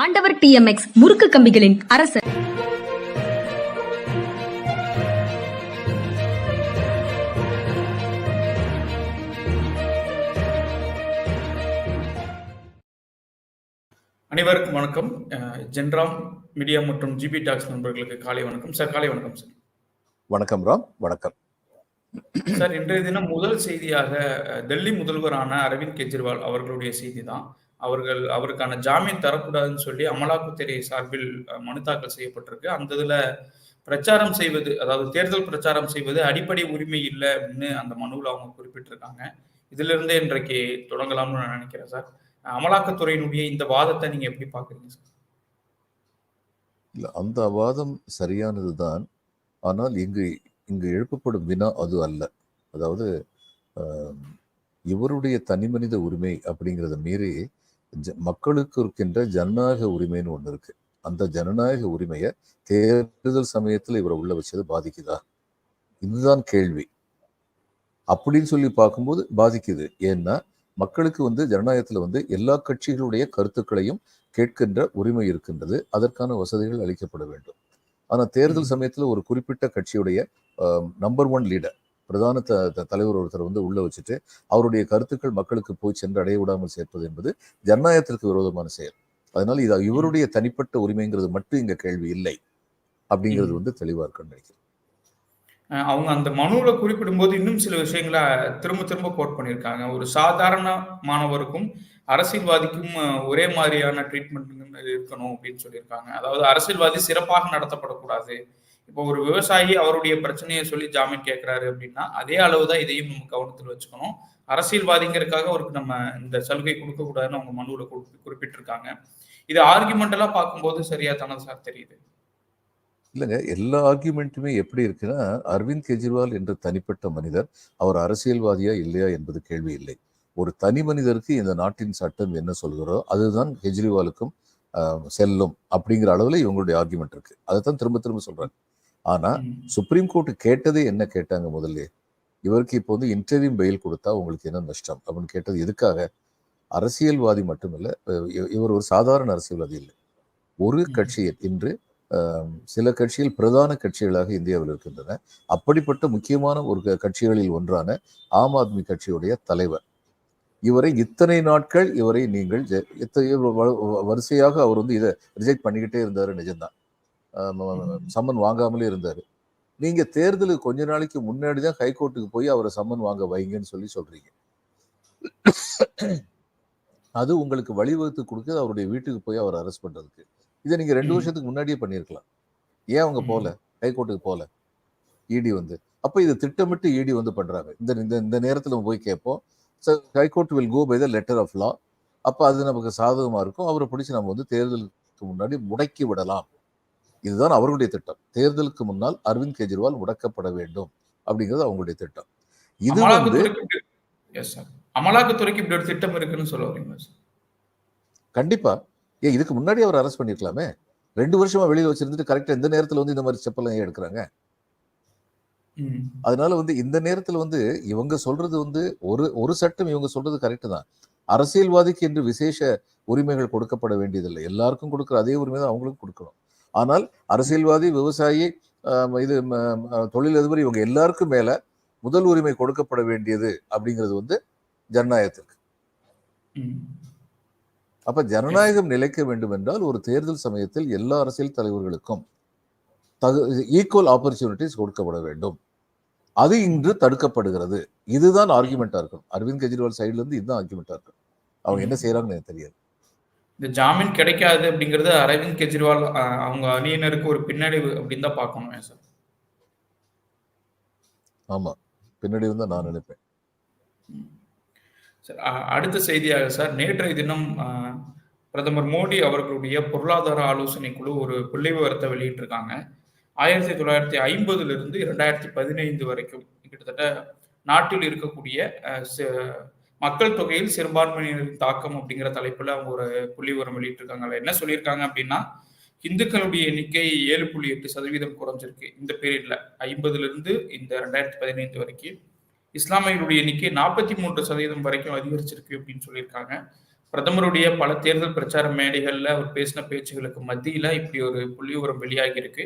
ஆண்டவர் டிஎம்எக்ஸ் முறுக்கு கம்பிகளின் அரசர். அனைவருக்கும் வணக்கம். அஹ் ஜென்ராம் மீடியா மற்றும் ஜிபி டாக்ஸ் நண்பர்களுக்கு காலை வணக்கம். சார் காலை வணக்கம் சார். வணக்கம் ராம். வணக்கம். சார் இன்றைய தினம் முதல் செய்தியாக டெல்லி முதல்வரான அரவிந்த் கெஜ்ரிவால் அவர்களுடைய செய்தி தான். அவர்கள் அவருக்கான ஜாமீன் தரக்கூடாதுன்னு சொல்லி அமலாக்கத்துறை சார்பில் மனு தாக்கல் செய்யப்பட்டிருக்கு. அந்த இதுல பிரச்சாரம் செய்வது அதாவது தேர்தல் பிரச்சாரம் செய்வது அடிப்படை உரிமை இல்லை அப்படின்னு அந்த மனுவில் அவங்க குறிப்பிட்டிருக்காங்க. இதுல இருந்தே இன்றைக்கு தொடங்கலாம்னு நான் நினைக்கிறேன் சார். அமலாக்கத்துறையினுடைய இந்த வாதத்தை நீங்க எப்படி பாக்குறீங்க சார்? இல்லை அந்த வாதம் சரியானது தான் ஆனால் இங்கு இங்கு எழுப்பப்படும் வினா அது அல்ல. அதாவது இவருடைய தனி மனித உரிமை அப்படிங்கிறத மீறி மக்களுக்கு இருக்கின்ற ஜனநாயக உரிமைன்னு ஒண்ணு இருக்கு. அந்த ஜனநாயக உரிமையை தேர்தல் சமயத்துல இவரை உள்ள வச்சது பாதிக்குதா? இதுதான் கேள்வி. அப்படின்னு சொல்லி பார்க்கும்போது பாதிக்குது. ஏன்னா மக்களுக்கு வந்து ஜனநாயகத்துல வந்து எல்லா கட்சிகளுடைய கருத்துக்களையும் கேட்கின்ற உரிமை இருக்கின்றது. அதற்கான வசதிகள் அளிக்கப்பட வேண்டும். ஆனா தேர்தல். சமயத்துல ஒரு குறிப்பிட்ட கட்சியுடைய நம்பர் ஒன் லீடர் பிரதான த தலைவர் ஒருத்தர் வந்து உள்ள வச்சுட்டு அவருடைய கருத்துக்கள் மக்களுக்கு போய் சென்று அடைய விடாமல் சேர்ப்பது என்பது ஜனநாயகத்திற்கு விரோதமான செயல். அதனால இது இவருடைய தனிப்பட்ட உரிமைங்கிறது மட்டும் இங்க கேள்வி இல்லை அப்படிங்கிறது. வந்து தெளிவா இருக்குன்னு நினைக்கிறேன். அவங்க அந்த மனுவுல குறிப்பிடும்போது இன்னும் சில விஷயங்களை திரும்ப திரும்ப கோட் பண்ணியிருக்காங்க. ஒரு சாதாரண மாணவருக்கும் அரசியல்வாதிக்கும் ஒரே மாதிரியான ட்ரீட்மெண்ட் இருக்கணும் அப்படின்னு சொல்லியிருக்காங்க. அதாவது அரசியல்வாதி சிறப்பாக நடத்தப்படக்கூடாது. இப்போ ஒரு விவசாயி அவருடைய பிரச்சனையை சொல்லி ஜாமீன் கேட்கிறாரு அப்படின்னா அதே அளவுதான் இதையும் நம்ம கவனத்தில் வச்சுக்கணும். அரசியல்வாதிங்கிறதுக்காக அவருக்கு நம்ம இந்த சலுகை கொடுக்க கூடாதுன்னு அவங்க மனுவில் குறி- குறிப்பிட்டிருக்காங்க. இது ஆர்குமெண்டெல்லாம் பார்க்கும்போது சரியா தானே சார் தெரியுது? இல்லைங்க எல்லா ஆர்கியூமெண்ட்டுமே எப்படி இருக்குன்னா அரவிந்த் கெஜ்ரிவால் என்ற தனிப்பட்ட மனிதர் அவர் அரசியல்வாதியா இல்லையா என்பது கேள்வி இல்லை. ஒரு தனி மனிதருக்கு இந்த நாட்டின் சட்டம் என்ன சொல்கிறோ அதுதான் கெஜ்ரிவாலுக்கும் ஆஹ், செல்லும் அப்படிங்கிற அளவில் இவங்களுடைய ஆர்குமெண்ட் இருக்கு. அதைத்தான் திரும்ப திரும்ப சொல்றாங்க ஆனா. சுப்ரீம் கோர்ட் கேட்டதே என்ன கேட்டாங்க முதல்ல இவருக்கு இப்போ வந்து இன்டர்வியூ பெயில் கொடுத்தா உங்களுக்கு என்ன நஷ்டம் அப்படின்னு கேட்டது எதுக்காக அரசியல்வாதி மட்டுமல்ல இவர் ஒரு சாதாரண அரசியல்வாதி இல்லை ஒரு. கட்சியில் இன்று சில கட்சிகள் பிரதான கட்சிகளாக இந்தியாவில் இருக்கின்றன அப்படிப்பட்ட முக்கியமான ஒரு க- கட்சிகளில் ஒன்றான ஆம் ஆத்மி கட்சியுடைய தலைவர் இவரை இத்தனை நாட்கள் இவரை நீங்கள் வரிசையாக அவர் வந்து இதை ரிஜெக்ட் பண்ணிக்கிட்டே இருந்தாரு நிஜம்தான். சம்மன் வாங்காமலே இருந்தாரு. நீங்க தேர்தலுக்கு கொஞ்ச நாளைக்கு முன்னாடி தான் ஹைகோர்ட்டுக்கு போய் அவரை சம்மன் வாங்க வைங்கன்னு சொல்லி சொல்றீங்க. அது உங்களுக்கு வழிவகுத்து கொடுக்குது அவருடைய வீட்டுக்கு போய் அவர் அரெஸ்ட் பண்றதுக்கு. இதை நீங்க ரெண்டு. வருஷத்துக்கு முன்னாடியே பண்ணியிருக்கலாம். ஏன் அவங்க. போல ஹைகோர்ட்டுக்கு போல இடி வந்து. அப்ப இது திட்டமிட்டு இடி வந்து பண்றாங்க. இந்த இந்த இந்த நேரத்துல போய் கேட்போம். High court will go by the letter of law அப்ப அது நமக்கு சாதகமா இருக்கும். அவரை பிடிச்சு நம்ம வந்து தேர்தலுக்கு முன்னாடி முடக்கி விடலாம். இதுதான் அவர்களுடைய திட்டம். தேர்தலுக்கு முன்னால் அரவிந்த் கெஜ்ரிவால் முடக்கப்பட வேண்டும் அப்படிங்கிறது அவங்களுடைய திட்டம். இது வந்து அமலாக்கத்துறைக்கு இப்படி ஒரு திட்டம் இருக்குன்னு சொல்ல வரீங்களா கண்டிப்பா. ஏன் இதுக்கு முன்னாடி அவர் அரெஸ்ட் பண்ணிருக்கலாமே. ரெண்டு வருஷமா வெளியில வச்சிருந்துட்டு கரெக்டா இந்த நேரத்துல வந்து இந்த மாதிரி ஸ்டெப்பெல்லாம் ஏன் எடுக்கிறாங்க. அதனால வந்து இந்த நேரத்துல வந்து இவங்க சொல்றது வந்து ஒரு ஒரு சட்டம் இவங்க சொல்றது கரெக்ட் தான். அரசியல்வாதிக்கு என்று விசேஷ உரிமைகள் கொடுக்கப்பட வேண்டியதில்லை. எல்லாருக்கும் கொடுக்குற அதே உரிமை தான் அவங்களுக்கும் கொடுக்கணும். ஆனால் அரசியல்வாதி விவசாயி இது தொழிலதிபர் இவங்க எல்லாருக்கும் மேல முதல் உரிமை கொடுக்கப்பட வேண்டியது அப்படிங்கிறது வந்து ஜனநாயகத்திற்கு. அப்ப ஜனநாயகம் நிலைக்க வேண்டும் என்றால் ஒரு தேர்தல் சமயத்தில் எல்லா அரசியல் தலைவர்களுக்கும் தகு ஈக்குவல் ஆப்பர்ச்சுனிட்டிஸ் கொடுக்கப்பட வேண்டும். அது இன்று தடுக்கப்படுகிறது. இதுதான் ஆர்குமெண்டா இருக்கும் அரவிந்த் கெஜ்ரிவால் சைடுல இருந்து இதுதான் ஆர்குமெண்டா இருக்கும் அவங்க என்ன செய்யறாங்கன்னு எனக்கு தெரியாது. இந்த ஜாமீன் கிடைக்காது அப்படிங்கிறது அரவிந்த் கெஜ்ரிவால் அவங்க அணியினருக்கு ஒரு பின்னடைவு அப்படின்னு தான் பார்க்கணும் சார். ஆமா. பின்னாடி இருந்தா நான் நினைப்பேன். சார் அடுத்த செய்தியாக சார் நேற்றைய தினம் பிரதமர் மோடி அவர்களுடைய பொருளாதார ஆலோசனை குழு ஒரு புள்ளி விவரத்தை வெளியிட்டிருக்காங்க. ஆயிரத்தி தொள்ளாயிரத்தி ஐம்பதுல இருந்து இரண்டாயிரத்தி பதினைந்து வரைக்கும் கிட்டத்தட்ட நாட்டில் இருக்கக்கூடிய மக்கள் தொகையில் சிறுபான்மையினரின் தாக்கம் அப்படிங்கிற தலைப்புல அவங்க ஒரு புள்ளி உரம் வெளியிட்டிருக்காங்க. என்ன சொல்லியிருக்காங்க அப்படின்னா இந்துக்களுடைய எண்ணிக்கை ஏழு புள்ளி எட்டு சதவீதம் குறைஞ்சிருக்கு. இந்த பீரியட்ல ஐம்பதுல இருந்து இந்த ரெண்டாயிரத்தி பதினைந்து வரைக்கும். இஸ்லாமியர்களுடைய எண்ணிக்கை நாற்பத்தி மூன்று சதவீதம் வரைக்கும் அதிகரிச்சிருக்கு அப்படின்னு சொல்லியிருக்காங்க. பிரதமருடைய பல தேர்தல் பிரச்சார மேடைகள்ல அவர் பேசின பேச்சுகளுக்கு மத்தியில இப்படி ஒரு புள்ளி உரம் வெளியாகி இருக்கு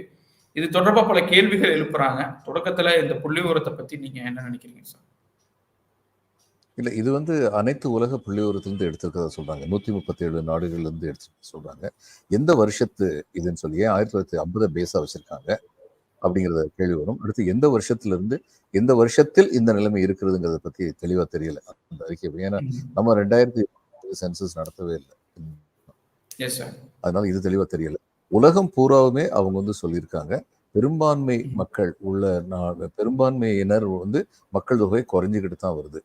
இது தொடர்பாக பல கேள்விகள் எழுப்புறாங்க. தொடக்கத்துல இந்த புள்ளி உரத்தை பத்தி நீங்க என்ன நினைக்கிறீங்க சார்? இல்லை இது வந்து அனைத்து உலக புள்ளிவிவரத்திலிருந்து எடுத்திருக்கிறதா சொல்றாங்க. நூத்தி முப்பத்தி ஏழு நாடுகள்ல இருந்து எடுத்து சொல்றாங்க. எந்த வருஷத்து இதுன்னு சொல்லி ஏன் ஆயிரத்தி தொள்ளாயிரத்தி ஐம்பதை பேஸா வச்சிருக்காங்க அப்படிங்கிறத கேள்வி வரும். அடுத்து எந்த வருஷத்துல இருந்து எந்த வருஷத்தில் இந்த நிலைமை இருக்கிறதுங்கிறத பத்தி தெளிவா தெரியல அந்த அறிக்கை. ஏன்னா நம்ம ரெண்டாயிரத்தி சென்சஸ் நடத்தவே இல்லை. அதனால இது தெளிவா தெரியல. உலகம் பூராவுமே அவங்க வந்து சொல்லியிருக்காங்க. பெரும்பான்மை மக்கள் உள்ள நா- பெரும்பான்மையினர் வந்து மக்கள் தொகை குறைஞ்சிக்கிட்டு தான் வருது.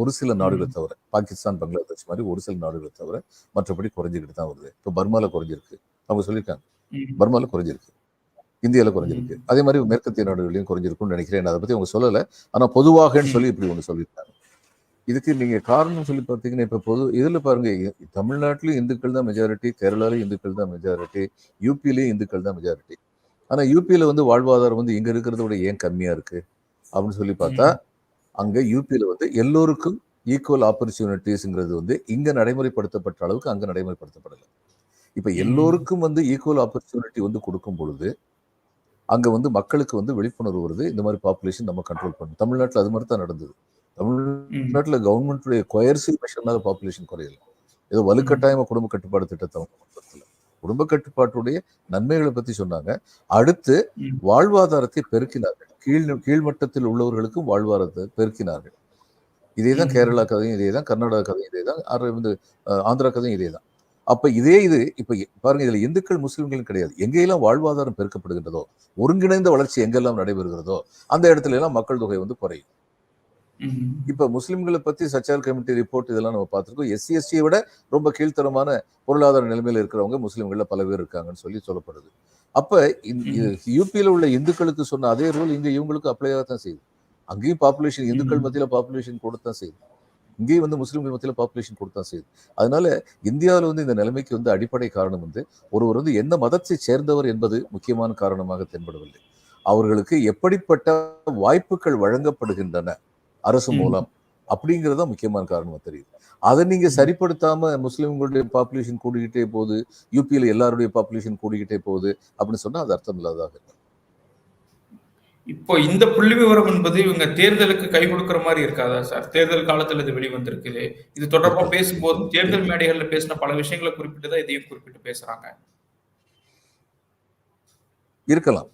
ஒரு சில நாடுகளை தவிர பாகிஸ்தான் பங்களாதேஷ் மாதிரி ஒரு சில நாடுகளை தவிர மற்றபடி குறைஞ்சிக்கிட்டு தான் வருது. இப்போ பர்மால குறைஞ்சிருக்கு. அவங்க சொல்லியிருக்காங்க. பர்மால குறைஞ்சிருக்கு. இந்தியாவில் குறைஞ்சிருக்கு. அதே மாதிரி மேற்கத்திய நாடுகளையும் குறைஞ்சிருக்கும்னு நினைக்கிறேன். அதை பத்தி அவங்க சொல்லலை. ஆனா பொதுவாகன்னு சொல்லி இப்படி ஒன்று சொல்லியிருக்காங்க. இதுக்கு நீங்க காரணம் சொல்லி பார்த்தீங்கன்னா இப்ப பொது இதுல பாருங்க தமிழ்நாட்டிலும் இந்துக்கள் தான் மெஜாரிட்டி கேரளாலையும் இந்துக்கள் தான் மெஜாரிட்டி யூபிலையும் இந்துக்கள் தான் மெஜாரிட்டி ஆனா யூபியில வந்து வாழ்வாதாரம் வந்து இங்க இருக்கிறத விட ஏன் கம்மியா இருக்கு? அப்படின்னு சொல்லி பார்த்தா அங்க யூபியில வந்து எல்லோருக்கும் ஈக்குவல் ஆப்பர்ச்சுனிட்டிஸ்ங்கிறது வந்து இங்க நடைமுறைப்படுத்தப்பட்ட அளவுக்கு அங்க நடைமுறைப்படுத்தப்படலை. இப்ப எல்லோருக்கும் வந்து ஈக்குவல் ஆப்பர்ச்சுனிட்டி வந்து கொடுக்கும் பொழுது அங்க வந்து மக்களுக்கு வந்து விழிப்புணர்வு வருது. இந்த மாதிரி பாப்புலேஷன் நம்ம கண்ட்ரோல் பண்ணணும் தமிழ்நாட்டுல அது மாதிரி தான் நடந்தது தமிழ்நாட்டுல கவர்மெண்ட்டுடைய கொயர்சிவ் மெஷர்னால பாப்புலேஷன் குறையல. ஏதோ வலுக்கட்டாயமா குடும்ப கட்டுப்பாடு திட்டத்தை. குடும்ப கட்டுப்பாட்டுடைய நன்மைகளை பத்தி சொன்னாங்க. அடுத்து. வாழ்வாதாரத்தை பெருக்கினார்கள் கீழ் கீழ்மட்டத்தில் உள்ளவர்களுக்கும் வாழ்வாதாரத்தை பெருக்கினார்கள். இதே தான். கேரளா கதையும் இதே தான் கர்நாடகா கதையும் இதே தான் அரவிந்த் ஆந்திரா கதையும் இதே தான் அப்ப இதே இது இப்ப பாருங்க இதுல இந்துக்கள் முஸ்லிம்களும் கிடையாது. எங்கெல்லாம் வாழ்வாதாரம் பெருக்கப்படுகின்றதோ ஒருங்கிணைந்த வளர்ச்சி எங்கெல்லாம் நடைபெறுகிறதோ அந்த இடத்துல எல்லாம் மக்கள் தொகை வந்து குறையும். இப்ப முஸ்லிம்களை பத்தி சச்சார் கமிட்டி ரிப்போர்ட் இதெல்லாம் நம்ம பார்த்திருக்கோம். எஸ்சி எஸ்டியை விட ரொம்ப கீழ்த்தரமான பொருளாதார நிலைமையில இருக்கிறவங்க முஸ்லிம்கள்ல பல பேர் இருக்காங்கன்னு சொல்லி சொல்லப்படுது. அப்ப யூபியில உள்ள இந்துக்களுக்கு சொன்ன அதே ரூல் இங்க இவங்களுக்கு அப்ளை தான் செய்யுது. அங்கேயும் பாப்புலேஷன் இந்துக்கள். மத்தியில பாப்புலேஷன் கொடுத்தான் செய்யுது. இங்கேயும் வந்து முஸ்லிம்கள் மத்தியில பாப்புலேஷன் கொடுத்தான் செய்யுது. அதனால இந்தியாவில் வந்து இந்த நிலைமைக்கு வந்து அடிப்படை காரணம் வந்து ஒருவர் வந்து எந்த மதத்தை சேர்ந்தவர் என்பது முக்கியமான காரணமாக தென்படவில்லை. அவர்களுக்கு எப்படிப்பட்ட வாய்ப்புகள் வழங்கப்படுகின்றன அரசு. மூலம்? அப்படிங்கறது தான் முக்கியமான காரணமா தெரியுது. அதை நீங்க சரிப்படுத்தாம முஸ்லிம்களுடைய பாப்புலேஷன் கூடிக்கிட்டே போகுது யூபியில எல்லாருடைய பாப்புலேஷன் கூடிக்கிட்டே போகுது அப்படின்னு சொன்னா அது அர்த்தம் இல்லாததாக இருக்கும். இப்போ இந்த புள்ளி விவரம் என்பது இவங்க தேர்தலுக்கு கை கொடுக்கிற மாதிரி இருக்காதா சார்? தேர்தல் காலத்துல இது வெளிவந்திருக்குது இது தொடர்பா பேசும்போது தேர்தல் மேடைகள்ல பேசின பல விஷயங்களை குறிப்பிட்டு தான் இதையும் குறிப்பிட்டு பேசுறாங்க. இருக்கலாம்.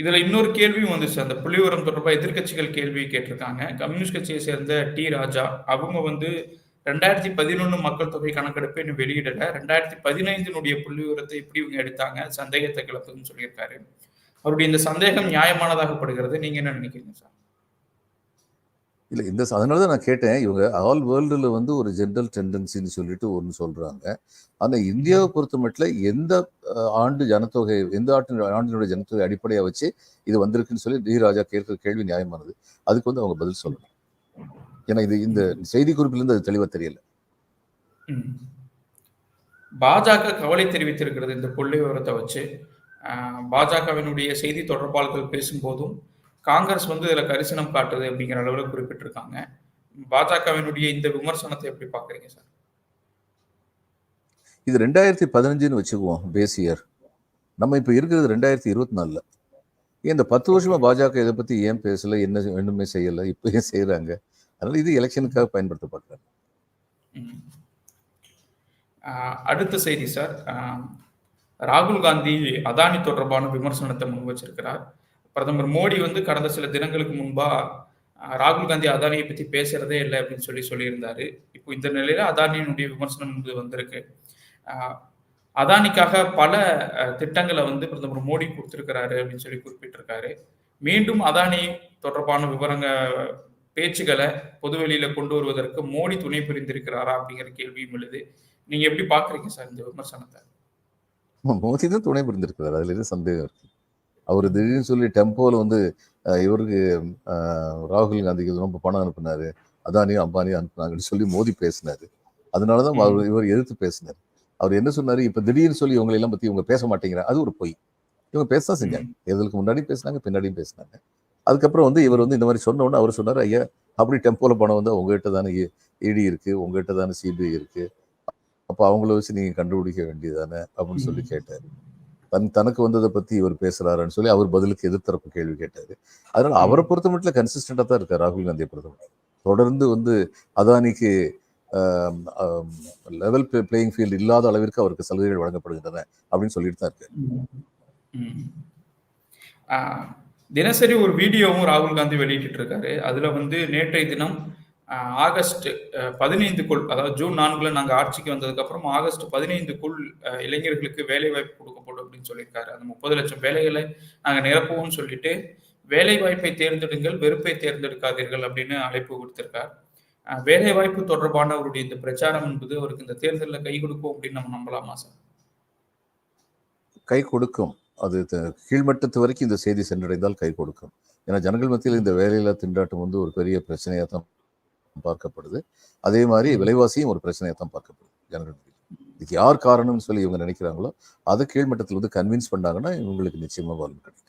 இதுல இன்னொரு கேள்வியும் வந்துச்சு. அந்த புள்ளிவிவரம் தொடர்பாக எதிர்க்கட்சிகள் கேள்வி கேட்டிருக்காங்க. கம்யூனிஸ்ட் கட்சியை சேர்ந்த டி ராஜா அவங்க வந்து ரெண்டாயிரத்தி பதினொன்னு மக்கள் தொகை கணக்கெடுப்பு இன்னும் வெளியிடல. ரெண்டாயிரத்தி பதினைந்தினுடைய புள்ளி விவரத்தை எப்படி இவங்க எடுத்தாங்க? சந்தேகத்தை கிளப்புதுன்னு சொல்லியிருக்காரு. அவருடைய இந்த சந்தேகம் நியாயமானதாகப்படுகிறது நீங்க என்ன நினைக்கிறீங்க சார்? இல்ல இந்த அதனால தான் நான் கேட்டேன். இவங்க ஆல் வேர்ல்டுல வந்து ஒரு ஜென்ரல் டெண்டன்சின்னு சொல்லிட்டு ஒன்று சொல்றாங்க. ஆனா இந்தியாவை பொறுத்த மட்டும் எந்த ஆண்டு ஜனத்தொகை எந்த ஆண்டு ஆண்டினுடைய ஜனத்தொகை அடிப்படையா வச்சு இது வந்திருக்குன்னு சொல்லி டி. ராஜா கேட்கிற கேள்வி நியாயமானது. அதுக்கு வந்து அவங்க பதில் சொல்லணும். ஏன்னா இது இந்த செய்தி குறிப்பிலிருந்து அது தெளிவா தெரியல. பாஜக கவலை தெரிவித்திருக்கிறது இந்த புள்ளி விவரத்தை வச்சு. பாஜகவினுடைய செய்தி தொடர்பாளர்கள் பேசும்போதும் காங்கிரஸ் வந்து இதுல கரிசனம் காட்டுது அப்படிங்கிற அளவுல குறிப்பிட்டிருக்காங்க. பாஜகவினுடைய இந்த விமர்சனத்தை எப்படி பாக்குறீங்க சார்? இது ரெண்டாயிரத்தி பதினஞ்சுன்னு வச்சுக்குவோம் பேஸ் இயர் நம்ம இப்போ இருக்கிறது ரெண்டாயிரத்தி இருபத்தி நாலுல. ஏன் இந்த பத்து வருஷமா பாஜக இதை பத்தி ஏன் பேசல என்ன ஒண்ணுமே செய்யல இப்போ ஏன் செய்யறாங்க அதனால இது எலெக்ஷனுக்காக பயன்படுத்தப்படுறாங்க. அடுத்த செய்தி சார். ராகுல் காந்தி அதானி தொடர்பான விமர்சனத்தை முன் வச்சிருக்கிறார். பிரதமர் மோடி வந்து கடந்த சில தினங்களுக்கு முன்பா ராகுல் காந்தி அதானியை பத்தி பேசுறதே இல்லை அப்படின்னு சொல்லி சொல்லியிருந்தாரு. இப்போ இந்த நிலையில அதானியினுடைய விமர்சனம் வந்து வந்திருக்கு. அதானிக்காக பல திட்டங்களை வந்து பிரதமர் மோடி கொடுத்திருக்கிறாரு அப்படின்னு சொல்லி குறிப்பிட்டிருக்காரு. மீண்டும் அதானி தொடர்பான விவரங்க பேச்சுகளை பொதுவெளியில கொண்டு வருவதற்கு மோடி துணை புரிந்திருக்கிறாரா அப்படிங்கிற கேள்வியும் எழுது. நீங்க எப்படி பாக்குறீங்க சார் இந்த விமர்சனத்தை? மோடி தான் துணை புரிந்திருக்கிறார். அதுல எதுவும் சந்தேகம் இருக்கு? அவர் திடீர்னு சொல்லி டெம்போல வந்து இவருக்கு ராகுல் காந்திக்கு ரொம்ப பணம் அனுப்புனாரு. அதானியும் அம்பானியும் அனுப்புனாங்கன்னு சொல்லி மோடி பேசினாரு. அதனாலதான் ம். அவர் இவர் எதிர்த்து பேசினார். அவர் என்ன சொன்னாரு? இப்ப திடீர்னு சொல்லி இவங்களை எல்லாம் பத்தி இவங்க பேச மாட்டேங்கிறாங்க. அது ஒரு பொய். இவங்க பேச செஞ்சாங்க. தேர்தலுக்கு முன்னாடி பேசினாங்க பின்னாடியும் பேசினாங்க. அதுக்கப்புறம் வந்து இவர் வந்து இந்த மாதிரி சொன்ன உடனே அவர் சொன்னார் ஐயா அப்படி டெம்போல பணம் வந்து உங்ககிட்ட தானே இடி இருக்கு உங்ககிட்ட தானே சிபிஐ இருக்கு. அப்போ அவங்கள வச்சு நீங்க கண்டுபிடிக்க வேண்டியதானே அப்படின்னு சொல்லி கேட்டாரு. தன் தனக்கு வந்ததை பத்தி இவர் பேசுறாருன்னு சொல்லி அவர் பதிலுக்கு எதிர்த்தரப்பு கேள்வி கேட்டாரு. அதனால அவரை பொறுத்த மட்டும் கன்சிஸ்டண்டா தான் இருக்கார் ராகுல் காந்தியை பொறுத்த தொடர்ந்து வந்து அதானிக்கு லெவல் பிளேயிங் ஃபீல்டு இல்லாத அளவிற்கு அவருக்கு சலுகைகள் வழங்கப்படுகின்றன அப்படின்னு சொல்லிட்டு தான். ஆஹ் தினசரி ஒரு வீடியோவும் ராகுல் காந்தி வெளியிட்டு இருக்காரு. அதுல வந்து நேற்றைய தினம் ஆகஸ்ட் பதினைந்துக்குள் அதாவது ஜூன் நான்குல நாங்கள் ஆட்சிக்கு வந்ததுக்கு அப்புறம் ஆகஸ்ட் பதினைந்துக்குள் இளைஞர்களுக்கு வேலை வாய்ப்பு கொடுக்கப்படும் அப்படின்னு சொல்லியிருக்காரு. அந்த முப்பது லட்சம் வேலைகளை நாங்கள் நிரப்புவோம்னு சொல்லிட்டு வேலை வாய்ப்பை தேர்ந்தெடுங்கள் வெறுப்பை தேர்ந்தெடுக்காதீர்கள் அப்படின்னு அழைப்பு கொடுத்திருக்கார் வேலை வாய்ப்பு தொடர்பான அவருடைய இந்த பிரச்சாரம் என்பது அவருக்கு இந்த தேர்தலில் கை கொடுக்கும் அப்படின்னு நம்ம நம்பலாமா சார்? கை கொடுக்கும். அது கீழ்மட்டத்து வரைக்கும் இந்த செய்தி சென்றடைந்தால் கை கொடுக்கும். ஏன்னா ஜனங்கள் மத்தியில் இந்த வேலையில்லா திண்டாட்டம் வந்து ஒரு பெரிய பிரச்சனையாக தான் பார்க்கப்படுது. அதே மாதிரி விலைவாசியும் ஒரு பிரச்சனையாக தான் பார்க்கப்படுது ஜனங்கள் இதுக்கு யார் காரணம்னு சொல்லி இவங்க நினைக்கிறாங்களோ அதை கீழ்மட்டத்தில் வந்து கன்வின்ஸ் பண்ணாங்கன்னா இவங்களுக்கு நிச்சயமா பலன் கிடைக்கும்.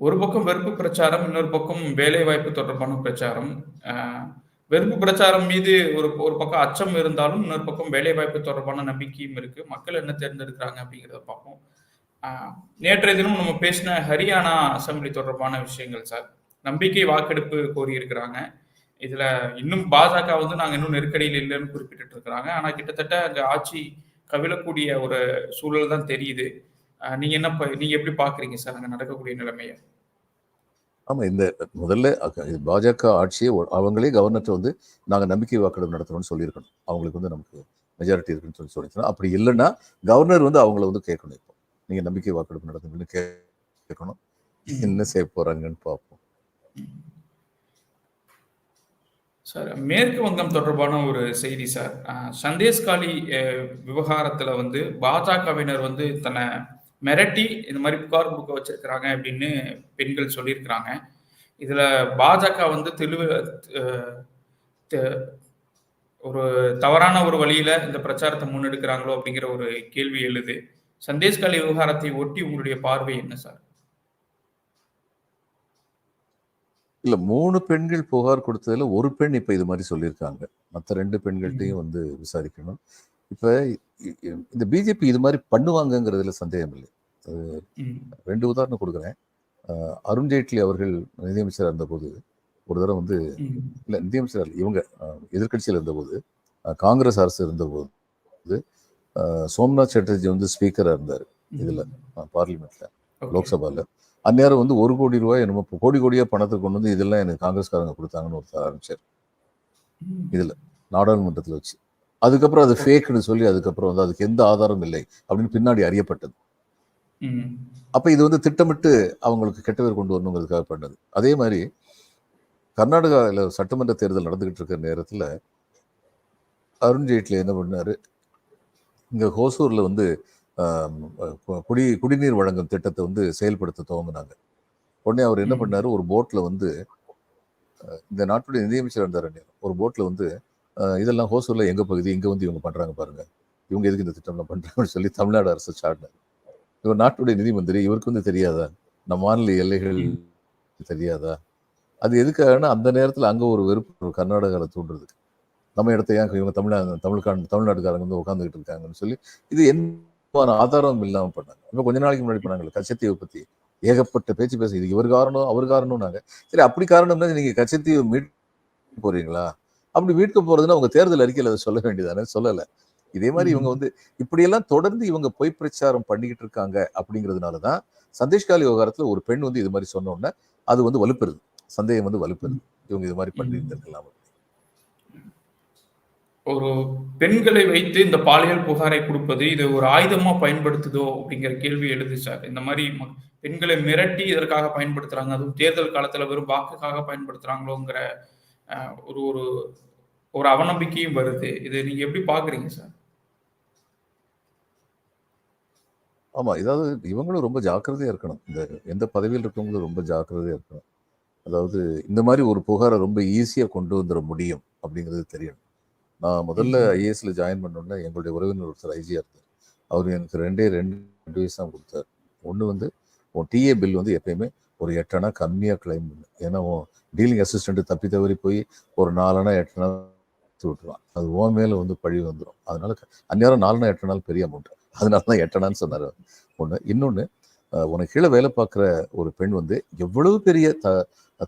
ஒரு பக்கம் வெறுப்பு பிரச்சாரம் இன்னொரு பக்கம் வேலை வாய்ப்பு தொடர்பான பிரச்சாரம். வெறுப்பு பிரச்சாரம் மீது ஒரு ஒரு பக்கம் அச்சம் இருந்தாலும் இன்னொரு பக்கம் வேலை வாய்ப்பு தொடர்பான நம்பிக்கையும் இருக்கு. மக்கள் என்ன தேர்ந்தெடுக்கிறாங்க அப்படிங்கிறத பார்ப்போம். நேற்றைய தினம் நம்ம பேசின ஹரியானா அசெம்பிளி தொடர்பான விஷயங்கள் சார். நம்பிக்கை வாக்கெடுப்பு கோரி இருக்கிறாங்க இதுல இன்னும் பாஜக வந்து நாங்க இன்னும் நெருக்கடியில் இல்லைன்னு குறிப்பிட்டு இருக்கிறாங்க. ஆனா கிட்டத்தட்ட அங்க ஆட்சி கவிழக்கூடிய ஒரு சூழல் தான் தெரியுது. நீங்க என்ன நீங்க எப்படி பாக்குறீங்க சார் அங்க நடக்கக்கூடிய நிலைமையை? ஆமா இந்த முதல்ல பாஜக ஆட்சியை அவங்களே கவர்னர்ட்ட வந்து நாங்க நம்பிக்கை வாக்கெடுப்பு நடத்துறோம்னு சொல்லியிருக்கணும். அவங்களுக்கு வந்து நமக்கு மெஜாரிட்டி இருக்குன்னு சொல்லி சொல்லியிருக்கணும். அப்படி இல்லைன்னா கவர்னர் வந்து அவங்கள வந்து கேட்கணும் இப்போ. நீங்க நம்பிக்கை வாக்கெடுப்பு நடத்துங்கன்னு கேட்கணும். என்ன செய்ய போறாங்கன்னு பார்ப்போம். சார் மேற்கு வங்கம் தொடர்பான ஒரு செய்தி சார். சந்தேஷ்காலி விவகாரத்தில் வந்து பாஜகவினர் வந்து தன்னை மிரட்டி இந்த மாதிரி புகார் கொடுக்க வச்சிருக்கிறாங்க அப்படின்னு பெண்கள் சொல்லியிருக்கிறாங்க. இதில் பாஜக வந்து தெளிவு தெ- ஒரு தவறான ஒரு வழியில் இந்த பிரச்சாரத்தை முன்னெடுக்கிறாங்களோ அப்படிங்கிற ஒரு கேள்வி எழுது. சந்தேஷ்காலி விவகாரத்தை ஒட்டி உங்களுடைய பார்வை என்ன சார்? இல்ல மூணு பெண்கள் புகார் கொடுத்ததுல ஒரு பெண் இப்ப இது மாதிரி சொல்லியிருக்காங்க. மற்ற ரெண்டு பெண்கள்ட்டையும் வந்து விசாரிக்கணும். இப்ப இந்த பிஜேபி இது மாதிரி பண்ணுவாங்கங்கிறதுல சந்தேகம் இல்லை. ரெண்டு உதாரணம் கொடுக்குறேன். அஹ் அருண் ஜேட்லி அவர்கள் நிதியமைச்சராக இருந்தபோது ஒரு தடவை வந்து இல்ல நிதியமைச்சர் இவங்க அஹ், எதிர்க்கட்சியில் இருந்தபோது காங்கிரஸ் அரசு இருந்தபோது சோம்நாத் சாட்டர்ஜி வந்து ஸ்பீக்கரா இருந்தார். இதுல பார்லிமெண்ட்ல okay. அந்நேரம் வந்து ஒரு கோடி ரூபாய் என்னமோ கோடி கோடியா பணத்தை கொண்டு வந்து இதெல்லாம் எனக்கு காங்கிரஸ்காரங்க கொடுத்தாங்கன்னு ஒருத்தர் ஆரம்பிச்சார் இதுல நாடாளுமன்றத்துல வச்சு. அதுக்கப்புறம் அது ஃபேக்னு சொல்லி அதுக்கப்புறம் வந்து அதுக்கு எந்த ஆதாரம் இல்லை அப்படின்னு பின்னாடி அறியப்பட்டது. அப்ப இது வந்து திட்டமிட்டு அவங்களுக்கு கெட்ட பேர் கொண்டு வரணுங்கிறதுக்காக பண்ணது. அதே மாதிரி கர்நாடகாவில் சட்டமன்ற தேர்தல் நடந்துகிட்டு இருக்கிற நேரத்துல அருண் ஜேட்லி என்ன பண்ணாரு? இங்க ஹோசூர்ல வந்து குடி குடிநீர் வழங்கும் திட்டத்தை வந்து செயல்படுத்த துவங்கினாங்க. உடனே அவர் என்ன. பண்ணாரு? ஒரு போட்ல வந்து இந்த நாட்டுடைய நிதியமைச்சர் இருந்தார். ஒரு போட்ல வந்து இதெல்லாம் ஹோசூர்ல எங்க பகுதி இங்க வந்து இவங்க பண்றாங்க பாருங்க. இவங்க எதுக்கு இந்த திட்டம்லாம் பண்றாங்கன்னு சொல்லி தமிழ்நாடு அரசு சாடினார். இவர் நாட்டுடைய நிதி மந்திரி இவருக்கு வந்து தெரியாதா? நம்ம மாநில எல்லைகள் தெரியாதா? அது எதுக்காகனா அந்த நேரத்துல அங்க ஒரு வெறுப்பு கர்நாடகாவில் தூண்டுறதுக்கு நம்ம இடத்த ஏன் இவங்க தமிழ்நாடு தமிழ்காரங்க தமிழ்நாட்டுக்காரங்க வந்து உட்காந்துக்கிட்டு இருக்காங்கன்னு சொல்லி இது எந்த ஆதாரம் இல்லாம பண்ணாங்க. இப்போ கொஞ்ச நாளைக்கு முன்னாடி பண்ணாங்க கச்சத்தீவை பத்தி. ஏகப்பட்ட பேச்சு பேச இது இவர் காரணம் அவர் காரணம்னாங்க. சரி அப்படி காரணம்னா நீங்க கச்சத்தீவை மீட் போறீங்களா? அப்படி மீட்க போறதுன்னா உங்க தேர்தல் அறிக்கையில அதை சொல்ல வேண்டியதானே? சொல்லல. இதே மாதிரி இவங்க வந்து இப்படியெல்லாம் தொடர்ந்து இவங்க பொய் பிரச்சாரம் பண்ணிக்கிட்டு இருக்காங்க அப்படிங்கிறதுனாலதான் சந்தேஷ்காலி விவகாரத்துல ஒரு பெண் வந்து இது மாதிரி சொன்ன உடனே அது வந்து வலுப்பெறுது. சந்தேகம் வந்து வலுப்பெறுது. இவங்க இது மாதிரி பண்ணியிருந்திருக்கலாம். ஒரு பெண்களை வைத்து இந்த பாலியல் புகாரை கொடுப்பது இது ஒரு ஆயுதமா பயன்படுத்துதோ அப்படிங்கிற கேள்வி எழுது சார். இந்த மாதிரி ம- பெண்களை மிரட்டி இதற்காக பயன்படுத்துறாங்க? அதுவும் தேர்தல் காலத்துல வெறும் வாக்குக்காக பயன்படுத்துறாங்களோங்கிற ஒரு ஒரு ஒரு அவநம்பிக்கையும் வருது. இது நீங்க எப்படி பாக்குறீங்க சார்? ஆமா இதாவது இவங்களும் ரொம்ப ஜாக்கிரதையா இருக்கணும். இந்த எந்த பதவியில் இருக்கவங்களும் ரொம்ப ஜாக்கிரதையா இருக்கணும். அதாவது இந்த மாதிரி ஒரு புகாரை ரொம்ப ஈஸியா கொண்டு வந்துட முடியும் அப்படிங்கிறது தெரியணும். நான் முதல்ல. ஐஏஎஸ்ல ஜாயின் பண்ணோன்னே எங்களுடைய உறவினர் ஒருத்தர் ஐஜியா இருந்தார். அவர் எனக்கு ரெண்டே ரெண்டு அட்வைஸ் தான் கொடுத்தார். ஒன்று வந்து உன் டிஏ பில் வந்து எப்பயுமே ஒரு எட்டனா கம்மியாக கிளைம் பண்ணு. ஏன்னா டீலிங் அசிஸ்டண்ட் தப்பி தவறி போய் ஒரு நாலனா எட்டனா விட்டுருவான். அது ஓ மேலே வந்து பழி வந்துடும் அதனால அந்நேரம் நாலுனா எட்டு நாள் பெரிய அமௌண்ட் அதனால தான் எட்டனான்னு சொன்னார் ஒன்று இன்னொன்று உனக்கு கீழே வேலை பார்க்குற ஒரு பெண் வந்து எவ்வளவு பெரிய த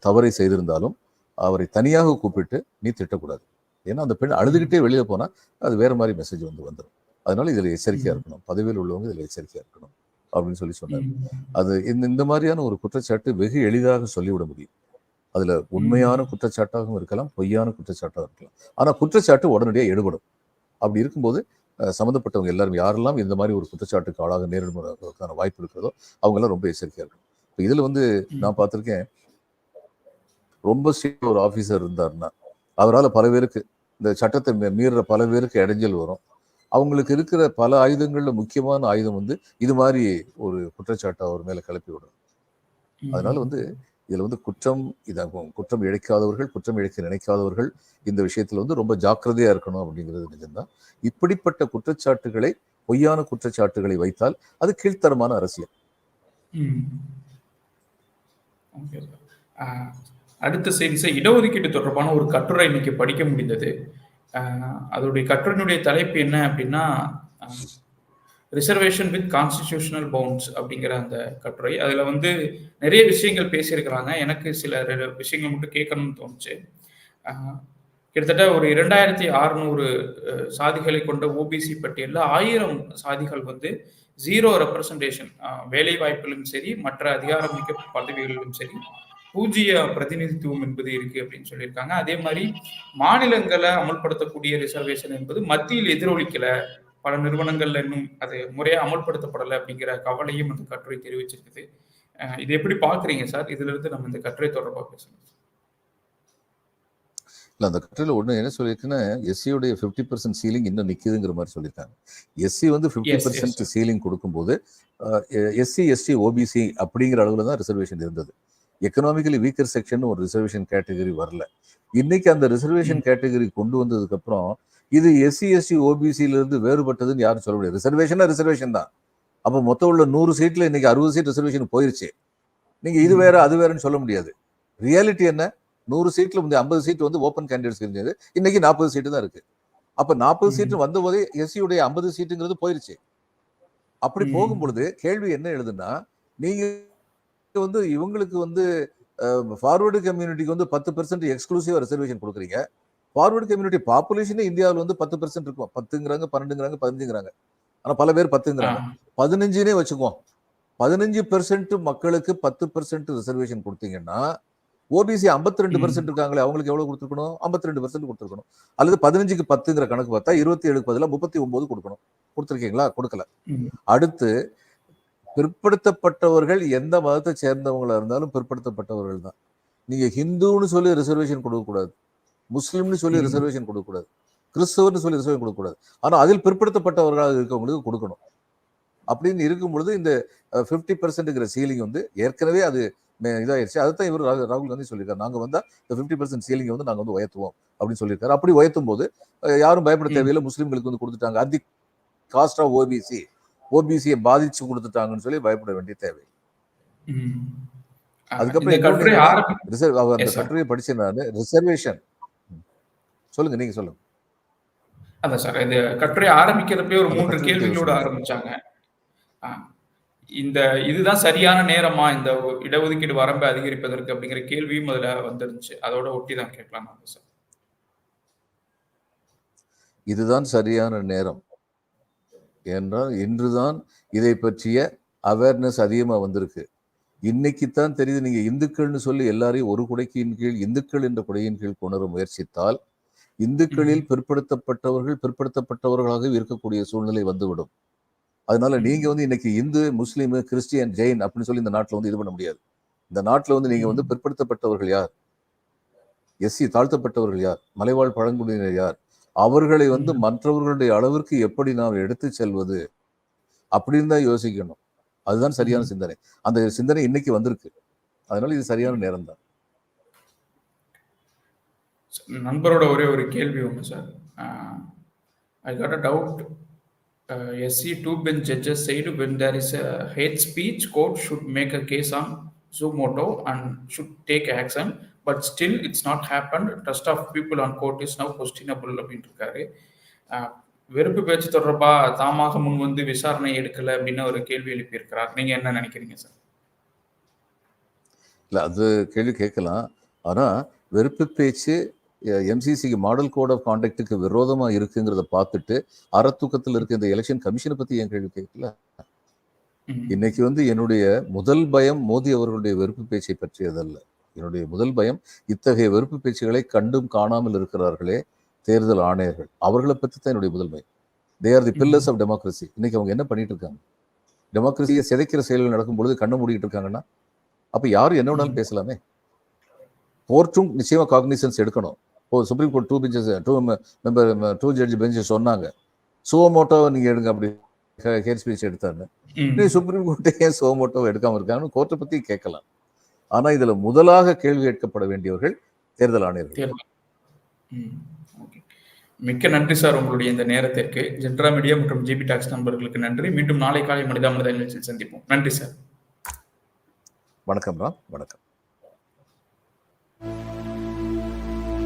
தவறை செய்திருந்தாலும் அவரை தனியாக கூப்பிட்டு நீ திட்டக்கூடாது. ஏன்னா அந்த பெண் அழுதுகிட்டே வெளியே போனால் அது வேற மாதிரி மெசேஜ் வந்து வந்துடும் அதனால இதில் எச்சரிக்கையாக இருக்கணும். பதவியில் உள்ளவங்க இதில் எச்சரிக்கையாக இருக்கணும் அப்படின்னு சொல்லி சொன்னார். அது இந்த இந்த மாதிரியான ஒரு குற்றச்சாட்டு வெகு எளிதாக சொல்லிவிட முடியும். அதுல உண்மையான குற்றச்சாட்டாகவும் இருக்கலாம் பொய்யான குற்றச்சாட்டாகவும் இருக்கலாம். ஆனா குற்றச்சாட்டு உடனடியாக எடுபடும். அப்படி இருக்கும்போது சம்மந்தப்பட்டவங்க எல்லாரும் யாரெல்லாம் இந்த மாதிரி ஒரு குற்றச்சாட்டுக்கு ஆளாக நேரிடுவதற்கான வாய்ப்பு இருக்கிறதோ அவங்க எல்லாம் ரொம்ப எச்சரிக்கையா இருக்கணும். இப்போ இதுல வந்து நான் பார்த்திருக்கேன் ரொம்ப ஸ்ட்ரிக்ட் ஒரு ஆபீசர் இருந்தாருன்னா அவரால் பல பேருக்கு இந்த சட்டத்தை மீறுற பல பேருக்கு இடைஞ்சல் வரும். அவங்களுக்கு இருக்கிற பல ஆயுதங்கள்ல முக்கியமான ஆயுதம் வந்து இது மாதிரி ஒரு குற்றச்சாட்டை அவர் மேல கிளப்பி விடும் அதனால வந்து இதுல வந்து குற்றம் இதாகும். குற்றம் இழைக்காதவர்கள் குற்றம் இழைக்க நினைக்காதவர்கள் இந்த விஷயத்துல வந்து ரொம்ப ஜாக்கிரதையா இருக்கணும் அப்படிங்கிறது நிஜம்தான். இப்படிப்பட்ட குற்றச்சாட்டுகளை பொய்யான குற்றச்சாட்டுகளை வைத்தால் அது கீழ்த்தரமான அரசியல். அடுத்த செய்தி சார் இடஒதுக்கீடு தொடர்பான ஒரு கட்டுரை இன்னைக்கு படிக்க முடிந்தது. அதோடைய கட்டுரையினுடைய தலைப்பு என்ன அப்படின்னா ரிசர்வேஷன் வித் கான்ஸ்டிடியூஷனல் பவுண்ட்ஸ் அப்படிங்கிற அந்த கட்டுரை. அதில் வந்து நிறைய விஷயங்கள் பேசியிருக்கிறாங்க. எனக்கு சில விஷயங்கள் மட்டும் கேட்கணும்னு தோணுச்சு. கிட்டத்தட்ட ஒரு இரண்டாயிரத்தி அறுநூறு சாதிகளை கொண்ட ஓபிசி பட்டியலில் ஆயிரம் சாதிகள் வந்து ஜீரோ ரெப்ரசன்டேஷன் வேலை வாய்ப்பிலும் சரி மற்ற அதிகாரமிக்க பதவிகளிலும் சரி பூஜ்ஜிய பிரதிநிதித்துவம் என்பது இருக்கு அப்படின்னு சொல்லியிருக்காங்க. அதே மாதிரி மாநிலங்களை அமல்படுத்தக்கூடிய ரிசர்வேஷன் என்பது மத்தியில் எதிரொலிக்கல. பல நிறுவனங்கள்ல இன்னும் அது முறையா அமல்படுத்தப்படலை அப்படிங்கிற கவலையும் அந்த கட்டுரை தெரிவிச்சிருக்குது. இது எப்படி பாக்குறீங்க சார்? இதுல இருந்து நம்ம இந்த கட்டுரை தொடர்பா பேசணும். இல்ல அந்த கட்டுரையில ஒண்ணு என்ன சொல்லியிருக்குன்னா எஸ்சியோடைய ஃபிஃப்டி பர்சன்ட் சீலிங் இன்னும் நிக்குதுங்கிற மாதிரி சொல்லியிருக்காங்க. எஸ்சி வந்து ஃபிஃப்டி பர்சன்ட். சீலிங் கொடுக்கும்போது எஸ்சி எஸ்டி ஓபிசி அப்படிங்கிற அளவுல தான் ரிசர்வேஷன் இருந்தது. எக்கனாமிக்கலி வீக்கர் செக்ஷன் ஒரு ரிசர்வேஷன் கேட்டகரி வரல. இன்னைக்கு அந்த ரிசர்வேஷன் கேட்டகரி கொண்டு வந்ததுக்கு அப்புறம் இது எஸ்சி எஸ்டி ஓபிசில இருந்து வேறுபட்டதுன்னு யாரும் சொல்ல முடியாது. ரிசர்வேஷனா ரிசர்வேஷன் தான். அப்போ மொத்தம் உள்ள நூறு சீட்ல இன்னைக்கு அறுபது சீட் ரிசர்வேஷன் போயிருச்சு. நீங்க இது வேற அது வேறன்னு சொல்ல முடியாது. ரியாலிட்டி என்ன? நூறு சீட்ல வந்து ஐம்பது சீட் வந்து ஓப்பன் கேண்டிடேட்ஸ் இருந்தது. இன்னைக்கு நாற்பது சீட்டு தான் இருக்கு. அப்ப நாற்பது. சீட்டு வந்த போதே எஸ்சியுடைய ஐம்பது சீட்டுங்கிறது போயிருச்சு. அப்படி ம். போகும் பொழுது கேள்வி என்ன எழுதுன்னா நீங்க வந்து இவங்களுக்கு வந்து ஃபார்வர்டு கம்யூனிட்டிக்கு வந்து பத்து பெர்சன்ட் எக்ஸ்க்ளூசிவா ரிசர்வேஷன் கொடுக்குறீங்க. ஃபார்வர்டு கம்யூனிட்டி பாப்புலேஷனே இந்தியாவில் வந்து பத்து பெர்சன்ட் இருக்கும். பத்துங்கிறாங்க பன்னெண்டுங்கிறாங்க பதினஞ்சுங்கிறாங்க. ஆனா பல பேர் பத்துங்கிறாங்க. பதினஞ்சுனே வச்சுக்குவோம். பதினஞ்சு பெர்சென்ட் மக்களுக்கு பத்து பெர்சென்ட் ரிசர்வேஷன் கொடுத்தீங்கன்னா ஓபிசி 52% ரெண்டு ம். இருக்காங்களே அவங்களுக்கு எவ்வளவு கொடுத்துருக்கணும்? 52% ரெண்டு பெர்சென்ட் கொடுத்துருக்கணும். அல்லது பதினஞ்சுக்கு பத்துங்கிற கணக்கு பார்த்தா இருபத்தி ஏழுக்கு பதிலாக முப்பத்தி ஒன்பது கொடுக்கணும். கொடுத்துருக்கீங்களா? கொடுக்கல. அடுத்து பிற்படுத்தப்பட்டவர்கள் எந்த மதத்தை சேர்ந்தவங்களா இருந்தாலும் பிற்படுத்தப்பட்டவர்கள் தான் நீங்க ஹிந்துன்னு சொல்லி ரிசர்வேஷன் கொடுக்கக்கூடாது. முஸ்லிம்னு சொல்லி. ரிசர்வேஷன் கொடுக்கக்கூடாது. கிறிஸ்தவர்னு சொல்லி ரிசர்வேஷன் கொடுக்கக்கூடாது. ஆனா அதில் பிற்படுத்தப்பட்டவர்களாக இருக்கவங்களுக்கு கொடுக்கணும். அப்படின்னு இருக்கும் பொழுது இந்த ஃபிஃப்டி பர்சன்ட்ங்கிற சீலிங் வந்து ஏற்கனவே அது இதாயிருச்சு. அதுதான் இவர் ராகு- ராகுல் காந்தி சொல்லியிருக்காரு. நாங்க வந்தா இந்த ஃபிஃப்டி பர்சன்ட் சீலிங்கை வந்து நாங்க வந்து உயர்த்துவோம் அப்படின்னு சொல்லியிருக்காரு. அப்படி உயர்த்தும் போது யாரும் பயப்பட. தேவையில்லை. முஸ்லிம்களுக்கு வந்து கொடுத்துட்டாங்க. அதி காஸ்ட் ஆஃப் ஓபிசி ஓபிசியை பாதிச்சு கொடுத்துட்டாங்கன்னு சொல்லி பயப்பட வேண்டிய தேவை. அதுக்கப்புறம் ரிசர்வ் அவர் அந்த. கட்டுரையை படிச்சேன் நான் ரிசர்வேஷன் சொல்லுங்க நீங்க சொல்லுங்க. அதான் சார் இந்த கட்டுரை ஆரம்பிக்கிறப்பே ஒரு மூன்று கேள்விகளோட. ஆரம்பிச்சாங்க. இந்த இதுதான் சரியான நேரமா இந்த இடஒதுக்கீடு வரம்பை அதிகரிப்பதற்கு அப்படிங்கிற கேள்வியும் அதுல வந்துருந்துச்சு. அதோட ஒட்டி தான் கேட்கலாம் சார் இதுதான் சரியான நேரம். என்றால் இன்றுதான் இதை பற்றிய அவேர்னஸ் அதிகமா வந்திருக்கு. இன்னைக்கு தான் தெரியுது நீங்க இந்துக்கள்னு சொல்லி எல்லாரையும் ஒரு குடைக்கின் கீழ் இந்துக்கள் என்ற குடையின் கீழ் கொணர முயற்சித்தால் இந்துக்களில் பிற்படுத்தப்பட்டவர்கள் பிற்படுத்தப்பட்டவர்களாக இருக்கக்கூடிய சூழ்நிலை வந்துவிடும். அதனால. நீங்க வந்து இன்னைக்கு இந்து முஸ்லீம் கிறிஸ்டியன் ஜெயின் அப்படின்னு சொல்லி இந்த நாட்டுல வந்து இது பண்ண முடியாது. இந்த நாட்டுல வந்து நீங்க வந்து. பிற்படுத்தப்பட்டவர்கள் யார்? எஸ்சி தாழ்த்தப்பட்டவர்கள் யார்? மலைவாழ் பழங்குடியினர் யார்? அவர்களை வந்து. மற்றவர்களுடைய அளவிற்கு எப்படி நாம் எடுத்து செல்வது அப்படின்னு தான் யோசிக்கணும். அதுதான் சரியான. சிந்தனை. அந்த சிந்தனை இன்னைக்கு வந்திருக்கு. அதனால இது சரியான நேரம் தான். நண்பரோட ஒரே ஒரு கேள்வி ஒன்று sir I got a doubt SC two bench judges side when there is a hate speech court should make a case on Zumoto and should take action, but still it's not happened. Trust of people on court is now questionable அப்படின்னு இருக்காரு. வெறுப்பு பேச்சு தொடர்பா தாமாக முன் வந்து விசாரணை எடுக்கல அப்படின்னு ஒரு கேள்வி எழுப்பியிருக்கிறார். நீங்க என்ன நினைக்கிறீங்க சார்? இல்லை அது கேள்வி கேட்கலாம். ஆனால் வெறுப்பு பேச்சு எம்சிசிக்கு மாடல் கோட் ஆஃப் கான்டக்ட்டுக்கு விரோதமாக இருக்குங்கிறத பார்த்துட்டு அறத்தூக்கத்தில் இருக்க இந்த எலெக்ஷன் கமிஷனை பற்றி ஏன் கேள்வி கேட்கல? இன்னைக்கு வந்து என்னுடைய முதல் பயம் மோடி அவர்களுடைய வெறுப்பு பேச்சை பற்றியதல்ல. என்னுடைய முதல் பயம் இத்தகைய வெறுப்பு பேச்சுகளை கண்டும் காணாமல் இருக்கிறார்களே தேர்தல் ஆணையர்கள். அவர்களை பற்றி தான் என்னுடைய முதல் பயம். They are the pillars of democracy இன்னைக்கு அவங்க என்ன பண்ணிட்டு இருக்காங்க? டெமோக்ரஸியை சிதைக்கிற செயல்கள் நடக்கும் பொழுது கண்ணை மூடிட்டு இருக்காங்கன்னா அப்ப யாரும் என்ன வேணாலும் பேசலாமே? கோர்ட்டும் நிச்சயமா காக்னிசன்ஸ் எடுக்கணும். இப்போ supreme court two benches two member two judge bench சொன்னாங்க. சுவமோட்டோவை நீங்க எடுங்க அப்படி ஹேர் ஸ்பீச் எடுத்தாங்க. சுப்ரீம் கோர்ட்டே ஏன் சுவமோட்டோவை எடுக்காம இருக்காங்கன்னு கோர்ட்டை பத்தி கேட்கலாம். ஆனா இதுல முதலாக கேள்வி கேட்கப்பட வேண்டியவர்கள் தேர்தல் ஆணையர்கள். மிக்க நன்றி சார் உங்களுடைய இந்த நேரத்திற்கு. ஜென்ரா மீடியா மற்றும் ஜிபி டாக்ஸ் நண்பர்களுக்கு நன்றி. மீண்டும் நாளை காலை மனிதா மனித நிகழ்ச்சியில் சந்திப்போம். நன்றி சார். வணக்கம் ராம் வணக்கம்.